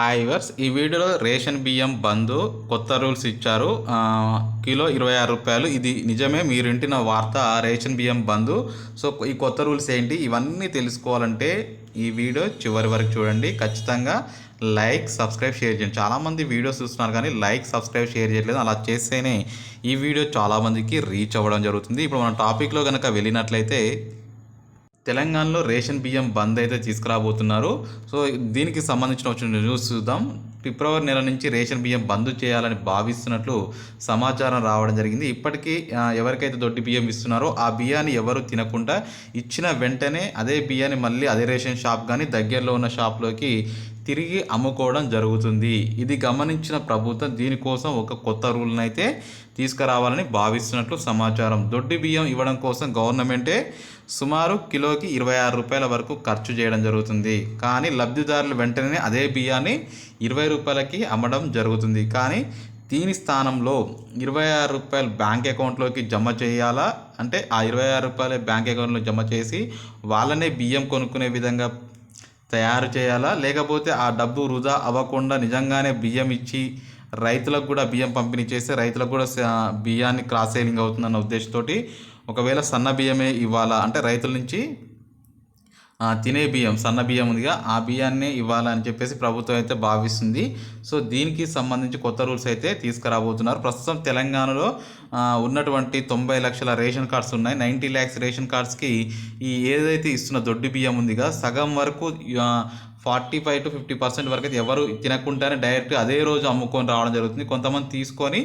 Hi verse ఈ వీడియోలో ration బియ్యం బంద్ కొత్త రూల్స్ ఇచ్చారు. కిలో ఇరవై ఆరు రూపాయలు. ఇది నిజమే మీరు వింటిన వార్త రేషన్ బియ్యం బంద్ సో ఈ కొత్త రూల్స్ ఏంటి? ఇవన్నీ తెలుసుకోవాలంటే ఈ వీడియో చివరి వరకు చూడండి. ఖచ్చితంగా లైక్ సబ్స్క్రైబ్ షేర్ చేయండి. చాలామంది వీడియోస్ చూస్తున్నారు కానీ లైక్ సబ్స్క్రైబ్ షేర్ చేయట్లేదు. అలా చేస్తేనే ఈ వీడియో చాలామందికి రీచ్ అవ్వడం జరుగుతుంది. ఇప్పుడు మన టాపిక్లో కనుక వెళ్ళినట్లయితే తెలంగాణలో రేషన్ బియ్యం బంద్ అయితే తీసుకురాబోతున్నారు. సో దీనికి సంబంధించిన వచ్చిన న్యూస్ చూద్దాం. ఫిబ్రవరి నెల నుంచి రేషన్ బియ్యం బంద్ చేయాలని భావిస్తున్నట్లు సమాచారం రావడం జరిగింది. ఇప్పటికీ ఎవరికైతే దొడ్డి బియ్యం ఇస్తున్నారో ఆ బియ్యాన్ని ఎవరు తినకుండా ఇచ్చిన వెంటనే అదే బియ్యాన్ని మళ్ళీ అదే రేషన్ షాప్ కానీ దగ్గరలో ఉన్న షాప్లోకి తిరిగి అమ్ముకోవడం జరుగుతుంది. ఇది గమనించిన ప్రభుత్వం దీనికోసం ఒక కొత్త రూల్ని అయితే తీసుకురావాలని భావిస్తున్నట్లు సమాచారం. దొడ్డి బియ్యం ఇవ్వడం కోసం గవర్నమెంటే సుమారు కిలోకి ఇరవై ఆరు రూపాయల వరకు ఖర్చు చేయడం జరుగుతుంది. కానీ లబ్ధిదారులు వెంటనే అదే బియ్యాన్ని ఇరవై రూపాయలకి అమ్మడం జరుగుతుంది. కానీ దీని స్థానంలో ఇరవై ఆరు రూపాయలు బ్యాంక్ అకౌంట్లోకి జమ చేయాలా? అంటే ఆ ఇరవై ఆరు రూపాయల బ్యాంక్ అకౌంట్లో జమ చేసి వాళ్ళనే బియ్యం కొనుక్కునే విధంగా తయారు చేయాలా? లేకపోతే ఆ డబ్బు వృధా అవ్వకుండా నిజంగానే బియ్యం ఇచ్చి రైతులకు కూడా బియ్యం పంపిణీ చేస్తే రైతులకు కూడా బియ్యాన్ని క్రాస్ సేలింగ్ అవుతుందన్న ఉద్దేశంతో ఒకవేళ సన్న బియ్యమే ఇవ్వాలా? అంటే రైతుల నుంచి తినే బియ్యం సన్న బియ్యం ఉందిగా ఆ బియ్యాన్ని ఇవ్వాలని చెప్పేసి ప్రభుత్వం అయితే భావిస్తుంది. సో దీనికి సంబంధించి కొత్త రూల్స్ అయితే తీసుకురాబోతున్నారు. ప్రస్తుతం తెలంగాణలో ఉన్నటువంటి తొంభై లక్షల రేషన్ కార్డ్స్ ఉన్నాయి. నైంటీ ల్యాక్స్ రేషన్ కార్డ్స్కి ఈ ఏదైతే ఇస్తున్న దొడ్డి బియ్యం ఉందిగా సగం వరకు forty five to fifty percent వరకు అయితే ఎవరు తినకుండానే డైరెక్ట్ అదే రోజు అమ్ముకొని రావడం జరుగుతుంది. కొంతమంది తీసుకొని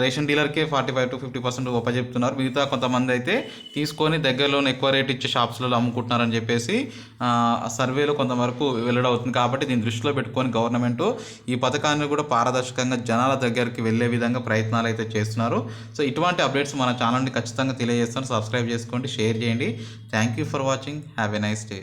ration డీలర్కే forty five to fifty percent చెప్తున్నారు మిగతా కొంతమంది అయితే తీసుకొని దగ్గరలోనే ఎక్కువ రేట్ ఇచ్చే షాప్స్లలో అమ్ముకుంటున్నారని చెప్పేసి సర్వేలో కొంతవరకు వెల్లడవుతుంది. కాబట్టి దీన్ని దృష్టిలో పెట్టుకొని గవర్నమెంట్ ఈ పథకాన్ని కూడా పారదర్శకంగా జనాల దగ్గరికి వెళ్ళే విధంగా ప్రయత్నాలు అయితే చేస్తున్నారు. సో ఇటువంటి అప్డేట్స్ మన ఛానల్ని ఖచ్చితంగా తెలియజేస్తాను సబ్స్క్రైబ్ చేసుకోండి షేర్ చేయండి. Thank you for watching. Have a nice day.